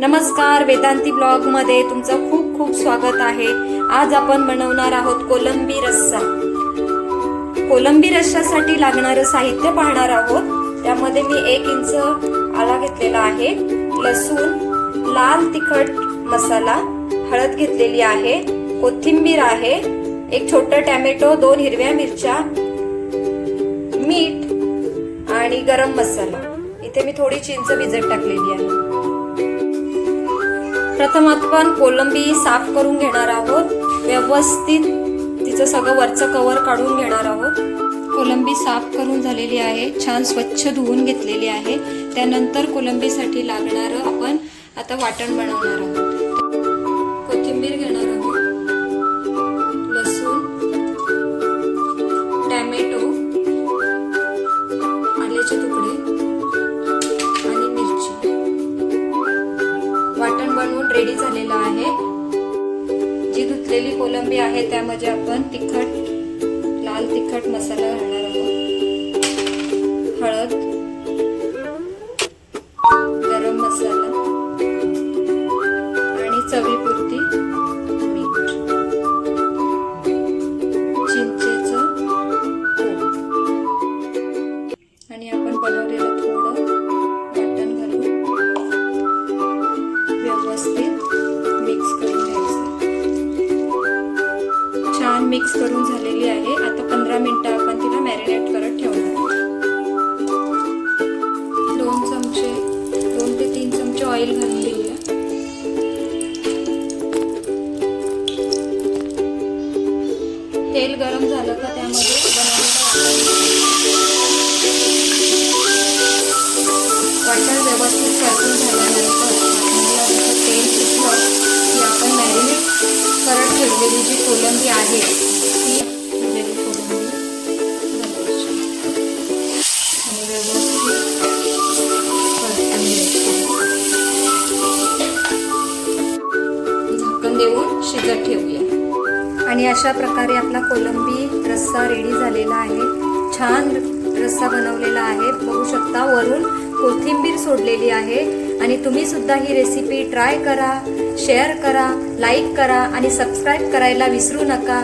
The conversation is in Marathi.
नमस्कार वेदांती ब्लॉगमध्ये तुमचं खूप खूप स्वागत आहे. आज आपण बनवणार आहोत कोलंबी रस्सा. कोलंबी रस्सासाठी लागणारं साहित्य पाहणार आहोत. त्यामध्ये मी एक इंच आला घेतलेला आहे. लसूण लाल तिखट मसाला हळद घेतलेली आहे. कोथिंबीर आहे. एक छोटं टॅमॅटो दोन हिरव्या मिरच्या मीठ आणि गरम मसाला. इथे मी थोडी चिंच भिजत टाकलेली आहे. प्रथम आपण कोलंबी साफ करून घेणार आहोत. व्यवस्थित तिचं सगळं वरचं कवर काढून घेणार आहोत. कोलंबी साफ करून झालेली आहे. छान स्वच्छ धुवून घेतलेली आहे. त्यानंतर कोलंबीसाठी लागणारं आपण आता वाटण बनवणार आहोत. कोथिंबीर घेणार रेडी झालेलं आहे. जी धुतलेली कोलंबी आहे त्यामध्ये आपण तिखट लाल तिखट मसाला मिक्स करून झालेली आहे. आता पंधरा मिनटं आपण तिला मॅरिनेट करत ठेवणार. दोन चमचे दोन ते तीन चमचे ऑइल घालून देऊया तेल गरम झालं का त्यामध्ये करत जी कोलंबी आहे. ती कोलंबी आणि व्यवस्थित झाकण देऊन शिजत ठेवूया. आणि अशा प्रकारे आपला कोलंबी रस्सा रेडी झालेला आहे. छान रस्सा बनवलेला आहे. बघू शकता वरून कोथिंबीर सोडलेली आहे. आणि तुम्ही सुद्धा ही रेसिपी ट्राय करा शेअर करा लाईक करा आणि सबस्क्राईब करायला विसरू नका.